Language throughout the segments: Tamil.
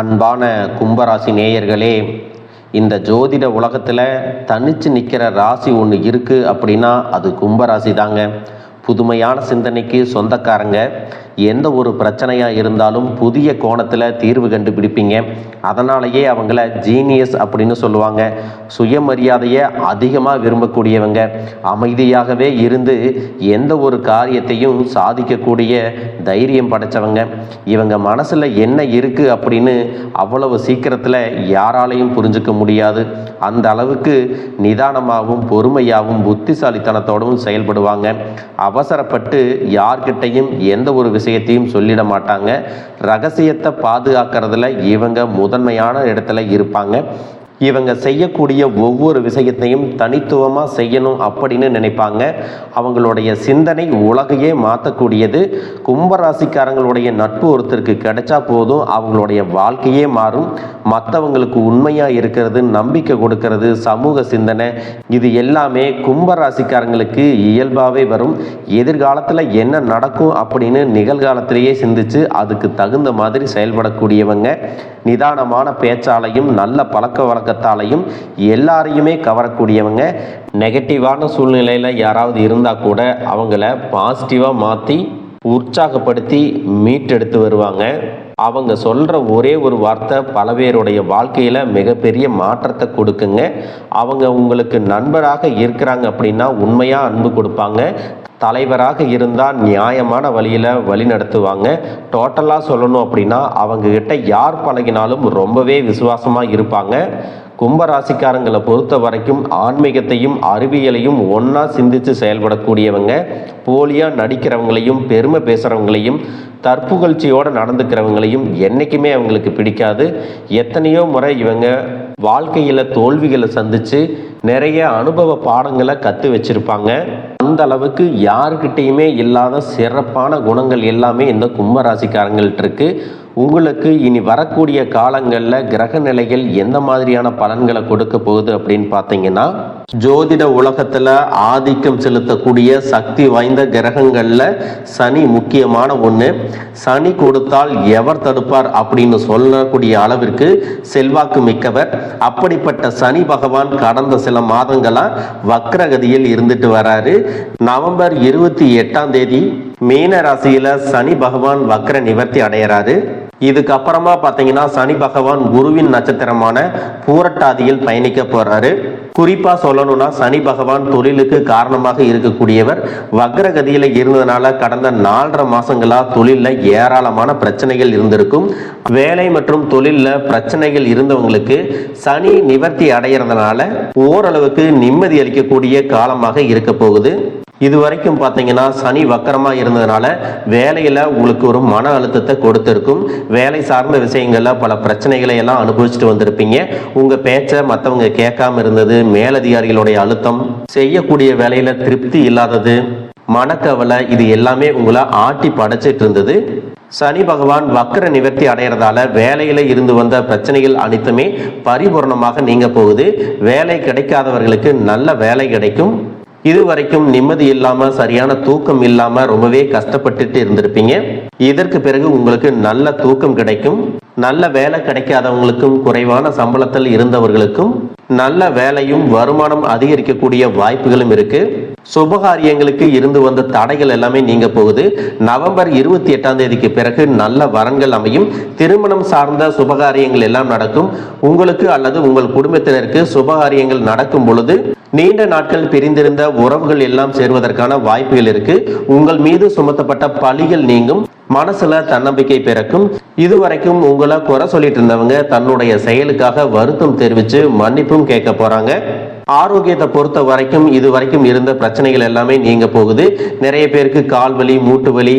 அன்பான கும்பராசி நேயர்களே இந்த ஜோதிட உலகத்தில் தனிச்சு நிற்கிற ராசி ஒன்று இருக்குது அப்படின்னா அது கும்பராசி தாங்க புதுமையான சிந்தனைக்கு சொந்தக்காரங்க. எந்த ஒரு பிரச்சனையாக இருந்தாலும் புதிய கோணத்தில் தீர்வு கண்டுபிடிப்பீங்க. அதனாலேயே அவங்கள ஜீனியஸ் அப்படின்னு சொல்லுவாங்க. சுயமரியாதையை அதிகமாக விரும்பக்கூடியவங்க. அமைதியாகவே இருந்து எந்த ஒரு காரியத்தையும் சாதிக்கக்கூடிய தைரியம் படைச்சவங்க. இவங்க மனசில் என்ன இருக்குது அப்படின்னு அவ்வளவு சீக்கிரத்தில் யாராலையும் புரிஞ்சுக்க முடியாது. அந்த அளவுக்கு நிதானமாகவும் பொறுமையாகவும் புத்திசாலித்தனத்தோடவும் செயல்படுவாங்க. அவசரப்பட்டு யார்கிட்டையும் எந்த ஒரு விஷயத்தையும் சொல்லிட மாட்டாங்க. ரகசியத்தை பாதுகாக்கிறதுல இவங்க முதன்மையான இடத்துல இருப்பாங்க. இவங்க செய்யக்கூடிய ஒவ்வொரு விஷயத்தையும் தனித்துவமாக செய்யணும் அப்படின்னு நினைப்பாங்க. அவங்களுடைய சிந்தனை உலகையே மாற்றக்கூடியது கும்பராசிக்காரங்களுடைய நட்பு ஒருத்தருக்கு கிடைச்சா போதும் அவங்களுடைய வாழ்க்கையே மாறும். மற்றவங்களுக்கு உண்மையாக இருக்கிறது நம்பிக்கை கொடுக்கறது சமூக சிந்தனை இது எல்லாமே கும்பராசிக்காரங்களுக்கு இயல்பாகவே வரும். எதிர்காலத்தில் என்ன நடக்கும் அப்படின்னு நிகழ்காலத்திலேயே சிந்திச்சு அதுக்கு தகுந்த மாதிரி செயல்படக்கூடியவங்க. நிதானமான பேச்சாலையும் நல்ல பழக்க வழக்கத்தாலையும் எல்லாரையுமே கவரக்கூடியவங்க. நெகட்டிவான சூழ்நிலையில் யாராவது இருந்தால் கூட அவங்கள பாசிட்டிவாக மாற்றி உற்சாகப்படுத்தி மீட்டெடுத்து வருவாங்க. அவங்க சொல்கிற ஒரே ஒரு வார்த்தை பல பேருடைய வாழ்க்கையில் மிகப்பெரிய மாற்றத்தை கொடுக்குங்க. அவங்க உங்களுக்கு நண்பராக இருக்கிறாங்க அப்படின்னா உண்மையாக அன்பு கொடுப்பாங்க. தலைவராக இருந்தால் நியாயமான வழியில் வழி நடத்துவாங்க. டோட்டலாக சொல்லணும் அப்படின்னா அவங்கக்கிட்ட யார் பழகினாலும் ரொம்பவே விசுவாசமாக இருப்பாங்க. கும்பராசிக்காரங்களை பொறுத்த வரைக்கும் ஆன்மீகத்தையும் அறிவியலையும் ஒன்றா சிந்தித்து செயல்படக்கூடியவங்க போலியாக நடிக்கிறவங்களையும் பெருமை பேசுகிறவங்களையும் தற்புகழ்ச்சியோடு நடந்துக்கிறவங்களையும் என்றைக்குமே அவங்களுக்கு பிடிக்காது. எத்தனையோ முறை இவங்க வாழ்க்கையில் தோல்விகளை சந்தித்து நிறைய அனுபவ பாடங்களை கற்று வச்சுருப்பாங்க. அந்த அளவுக்கு யாருக்கிட்டேயுமே இல்லாத சிறப்பான குணங்கள் எல்லாமே இந்த கும்பராசிக்காரங்கள்ட்ட இருக்குது உங்களுக்கு இனி வரக்கூடிய காலங்களில் கிரக நிலைகள் எந்த மாதிரியான பலன்களை கொடுக்க போகுது அப்படின்னு பார்த்தீங்கன்னா ஜோதிட உலகத்தில் ஆதிக்கம் செலுத்தக்கூடிய சக்தி வாய்ந்த கிரகங்களில் சனி முக்கியமான ஒன்று சனி கொடுத்தால் எவர் தடுப்பார் அப்படின்னு சொல்லக்கூடிய அளவிற்கு செல்வாக்கு மிக்கவர். அப்படிப்பட்ட சனி பகவான் கடந்த சில மாதங்களாக வக்ரகதியில் இருந்துட்டு வராரு. நவம்பர் இருபத்தி எட்டாம் தேதி மீன ராசியில சனி பகவான் வக்ர நிவர்த்தி அடையறாரு. இதுக்கப்புறமா பார்த்தீங்கன்னா சனி பகவான் குருவின் நட்சத்திரமான பூரட்டாதியில் பயணிக்க போறாரு. குறிப்பா சொல்லணும்னா சனி பகவான் தொழிலுக்கு காரணமாக இருக்கக்கூடியவர் வக்ரகதியில இருந்ததுனால கடந்த நாலரை மாசங்களா தொழில ஏராளமான பிரச்சனைகள் இருந்திருக்கும். வேலை மற்றும் தொழில பிரச்சனைகள் இருந்தவங்களுக்கு சனி நிவர்த்தி அடைகிறதுனால ஓரளவுக்கு நிம்மதி அளிக்கக்கூடிய காலமாக இருக்க போகுது. இது வரைக்கும் பார்த்தீங்கன்னா சனி வக்கரமாக இருந்ததுனால வேலையில் உங்களுக்கு ஒரு மன அழுத்தத்தை கொடுத்துருக்கும். வேலை சார்ந்த விஷயங்களில் பல பிரச்சனைகளை எல்லாம் அனுபவிச்சுட்டு வந்திருப்பீங்க. உங்கள் பேச்சை மற்றவங்க கேட்காம இருந்தது மேலதிகாரிகளுடைய அழுத்தம் செய்யக்கூடிய வேலையில் திருப்தி இல்லாதது மனக்கவலை இது எல்லாமே உங்களை ஆட்டி படைச்சிட்டு இருந்தது. சனி பகவான் வக்கர நிவர்த்தி அடைகிறதால வேலையில இருந்து வந்த பிரச்சனைகள் அனைத்துமே பரிபூர்ணமாக நீங்க போகுது. வேலை கிடைக்காதவர்களுக்கு நல்ல வேலை கிடைக்கும். இது வரைக்கும் நிம்மதி இல்லாம சரியான தூக்கம் இல்லாம ரொம்பவே கஷ்டப்பட்டுட்டு இருந்திருப்பீங்க. இதற்கு பிறகு உங்களுக்கு நல்ல தூக்கம் கிடைக்கும். நல்ல வேலை கிடைக்காதவங்களுக்கும் குறைவான சம்பளத்தில் இருந்தவர்களுக்கும் நல்ல வேலையும் வருமானம் அதிகரிக்கக்கூடிய வாய்ப்புகளும் இருக்கு. சுபகாரியங்களுக்கு இருந்து வந்த தடைகள் எல்லாமே நீங்க போகுது. நவம்பர் இருபத்தி எட்டாம் தேதிக்கு பிறகு நல்ல வரன்கள் அமையும். திருமணம் சார்ந்த சுபகாரியங்கள் எல்லாம் நடக்கும். உங்களுக்கு அல்லது உங்கள் குடும்பத்தினருக்கு சுபகாரியங்கள் நடக்கும் பொழுது நீண்ட நாட்கள் பிரிந்திருந்த உறவுகள் எல்லாம் சேர்வதற்கான வாய்ப்புகள் இருக்கு. உங்கள் மீது சுமத்தப்பட்ட பழிகள் நீங்கும். மனசுல தன்னம்பிக்கை பிறக்கும். இதுவரைக்கும் உங்களை குறை சொல்லிட்டு இருந்தவங்க தன்னுடைய செயலுக்காக வருத்தம் தெரிவிச்சு மன்னிப்பும் கேட்க போறாங்க. ஆரோக்கியத்தை பொறுத்த வரைக்கும் இது வரைக்கும் இருந்த பிரச்சனைகள் எல்லாமே நீங்க போகுது. நிறைய பேருக்கு கால் வலி மூட்டு வலி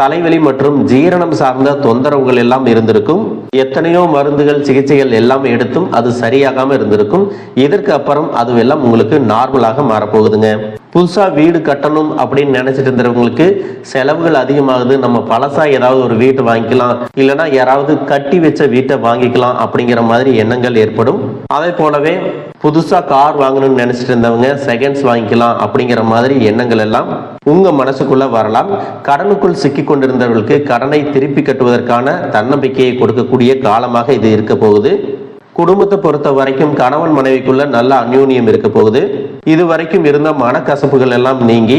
தலைவலி மற்றும் ஜீரணம் சார்ந்த தொந்தரவுகள் எல்லாம் இருந்திருக்கும். எத்தனையோ மருந்துகள் சிகிச்சைகள் எல்லாம் எடுத்தும் அது சரியாகாம இருந்திருக்கும். இதற்கு அப்புறம் அதுவெல்லாம் உங்களுக்கு நார்மலாக மாறப்போகுதுங்க புதுசாக வீடு கட்டணும் அப்படின்னு நினைச்சிட்டு இருந்தவங்களுக்கு செலவுகள் அதிகமாகுது. நம்ம பழசா ஏதாவது ஒரு வீட்டு வாங்கிக்கலாம். இல்லைன்னா யாராவது கட்டி வச்ச வீட்டை வாங்கிக்கலாம் அப்படிங்கிற மாதிரி எண்ணங்கள் ஏற்படும். அதே போலவே புதுசாக கார் வாங்கணும்னு நினச்சிட்டு இருந்தவங்க செகண்ட்ஸ் வாங்கிக்கலாம் அப்படிங்கிற மாதிரி எண்ணங்கள் எல்லாம் உங்கள் மனசுக்குள்ள வரலாம். கடனுக்குள் சிக்கி கொண்டிருந்தவர்களுக்கு கடனை திருப்பி கட்டுவதற்கான தன்னம்பிக்கையை கொடுக்கக்கூடிய காலமாக இது இருக்க போகுது. குடும்பத்தை பொறுத்த வரைக்கும் கணவன் மனைவிக்குள்ள நல்ல அந்யூன்யம் இருக்க போகுது. இது வரைக்கும் இருந்த மனக்கசப்புகள் எல்லாம் நீங்கி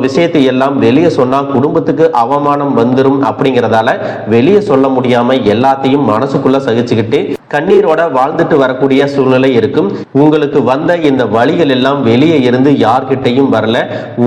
விஷயத்தை எல்லாம் வெளியே சொன்னா குடும்பத்துக்கு அவமானம் வந்துடும் அப்படிங்கறதால வெளியே சொல்ல முடியாம எல்லாத்தையும் மனசுக்குள்ள சகிச்சுக்கிட்டு கண்ணீரோட வாழ்ந்துட்டு வரக்கூடிய சூழ்நிலை இருக்கும். உங்களுக்கு வந்த இந்த வழிகள் எல்லாம் வெளியே இருந்து யார்கிட்டையும் வரல.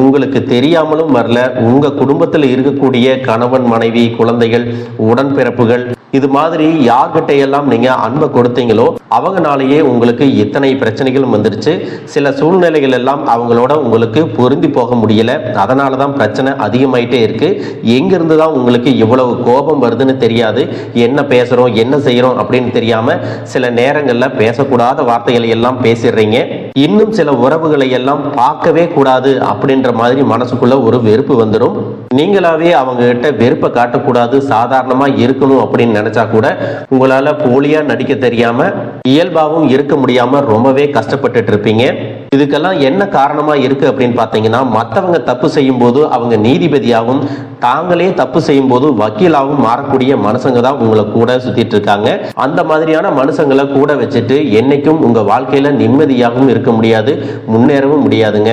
உங்களுக்கு தெரியாமலும் வரல. உங்க குடும்பத்தில் இருக்கக்கூடிய கணவன் மனைவி குழந்தைகள் உடன்பிறப்புகள் இது மாதிரி யார்கிட்ட எல்லாம் நீங்க அன்பை கொடுத்தீங்களோ அவங்கனாலேயே உங்களுக்கு இத்தனை பிரச்சனைகளும் வந்துருச்சு. சில சூழ்நிலைகள் எல்லாம் அவங்களோட உங்களுக்கு பொருந்தி போக முடியல. அதனால தான் பிரச்சனை அதிகமாயிட்டே இருக்கு. எங்கிருந்து தான் உங்களுக்கு இவ்வளவு கோபம் வருதுன்னு தெரியாது. என்ன பேசுறோம் என்ன செய்யறோம் அப்படின்னு தெரியாம சில நேரங்களில் பேசக்கூடாத வார்த்தைகளை எல்லாம் பேசிடுறீங்க. இன்னும் சில உறவுகளை எல்லாம் பார்க்கவே கூடாது அப்படின்ற மாதிரி மனசுக்குள்ள ஒரு வெறுப்பு வந்துடும் நீங்களாவே அவங்க கிட்ட வெறுப்பை காட்டக்கூடாது சாதாரணமா இருக்கணும் அப்படின்னு நினைச்சா கூட உங்களால போலியா நடிக்க தெரியாம இயல்பாவும் இருக்க முடியாம ரொம்பவே கஷ்டப்பட்டுட்டு இருப்பீங்க. இதுக்கெல்லாம் என்ன காரணமா இருக்கு அப்படின்னு பார்த்தீங்கன்னா மற்றவங்க தப்பு செய்யும் போது அவங்க நீதிபதியாகவும் தாங்களே தப்பு செய்யும் போது வக்கீலாகவும் மாறக்கூடிய மனுஷங்க தான் உங்களை கூட சுத்திட்டு இருக்காங்க. அந்த மாதிரியான மனுஷங்களை கூட வச்சுட்டு என்னைக்கும் உங்க வாழ்க்கையில நிம்மதியாகவும் இருக்க முடியாது முன்னேறவும் முடியாதுங்க.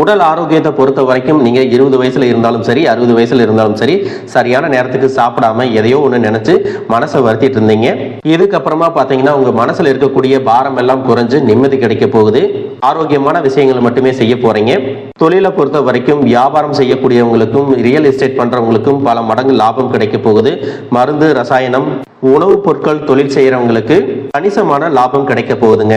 உடல் ஆரோக்கியத்தை பொறுத்த வரைக்கும் நீங்கள் இருபது வயசில் இருந்தாலும் சரி அறுபது வயசில் இருந்தாலும் சரி சரியான நேரத்துக்கு சாப்பிடாம எதையோ ஒன்று நினச்சி மனசை வருத்திட்டு இருந்தீங்க. இதுக்கப்புறமா பார்த்தீங்கன்னா உங்கள் மனசில் இருக்கக்கூடிய பாரம் எல்லாம் குறைஞ்சு நிம்மதி கிடைக்க போகுது. ஆரோக்கியமான விஷயங்களை மட்டுமே செய்ய போகிறீங்க தொழிலை பொறுத்த வரைக்கும் வியாபாரம் செய்யக்கூடியவங்களுக்கும் ரியல் எஸ்டேட் பண்ணுறவங்களுக்கும் பல மடங்கு லாபம் கிடைக்க போகுது. மருந்து ரசாயனம் உணவுப் பொருட்கள் தொழில் செய்கிறவங்களுக்கு கணிசமான லாபம் கிடைக்க போகுதுங்க.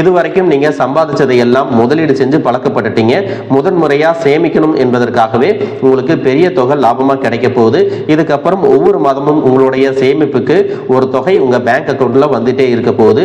இது வரைக்கும் நீங்க சம்பாதிச்சதை எல்லாம் முதலீடு செஞ்சு பழக்கப்பட்டுட்டீங்க. முதன் முறையா சேமிக்கணும் என்பதற்காகவே உங்களுக்கு பெரிய தொகை லாபமா கிடைக்க போகுது. இதுக்கப்புறம் ஒவ்வொரு மாதமும் உங்களுடைய சேமிப்புக்கு ஒரு தொகை உங்க பேங்க் அக்கௌண்ட்ல வந்துட்டே இருக்க போகுது.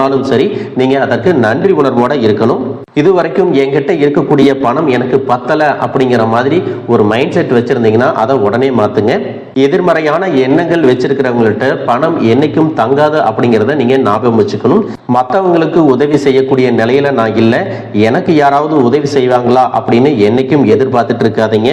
ஆனாலும் சரி நீங்க அதற்கு நன்றி உணர்வோட இருக்கணும். இது வரைக்கும் என்கிட்ட இருக்கக்கூடிய பணம் எனக்கு பத்தல அப்படிங்கிற மாதிரி ஒரு மைண்ட் செட் வச்சிருந்தீங்கன்னா அதை உடனே மாத்துங்க. எதிர்மறையான எண்ணங்கள் வச்சிருக்கிறவங்கள்ட்ட பணம் என்னைக்கும் தங்காது அப்படிங்கிறத நீங்க ஞாபகம் வச்சுக்கணும். மற்றவங்களுக்கு உதவி செய்யக்கூடிய நிலையில நான் இல்லை. எனக்கு யாராவது உதவி செய்வாங்களா அப்படின்னு என்னைக்கும் எதிர்பார்த்துட்டு இருக்காதீங்க.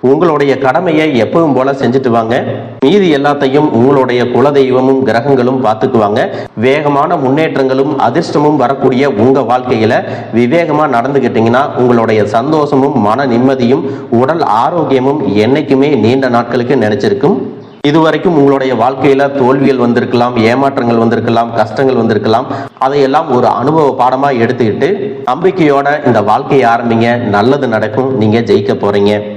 உங்களுடைய கடமையை எப்பவும் போல செஞ்சுட்டு வாங்க. மீதி எல்லாத்தையும் உங்களுடைய குலதெய்வமும் கிரகங்களும் பார்த்துக்குவாங்க வேகமான முன்னேற்றங்களும் அதிர்ஷ்டமும் வரக்கூடிய உங்க வாழ்க்கையில விவேகமா நடந்துகிட்டீங்கன்னா உங்களுடைய சந்தோஷமும் மன நிம்மதியும் உடல் ஆரோக்கியமும் என்னைக்குமே நீண்ட நாட்களுக்கு நினைச்சிருக்கும் இதுவரைக்கும் உங்களுடைய வாழ்க்கையில தோல்விகள் வந்திருக்கலாம் ஏமாற்றங்கள் வந்திருக்கலாம் கஷ்டங்கள் வந்திருக்கலாம். அதையெல்லாம் ஒரு அனுபவ பாடமா எடுத்துக்கிட்டு நம்பிக்கையோட இந்த வாழ்க்கையை ஆரம்பிங்க. நல்லது நடக்கும். நீங்க ஜெயிக்க போறீங்க.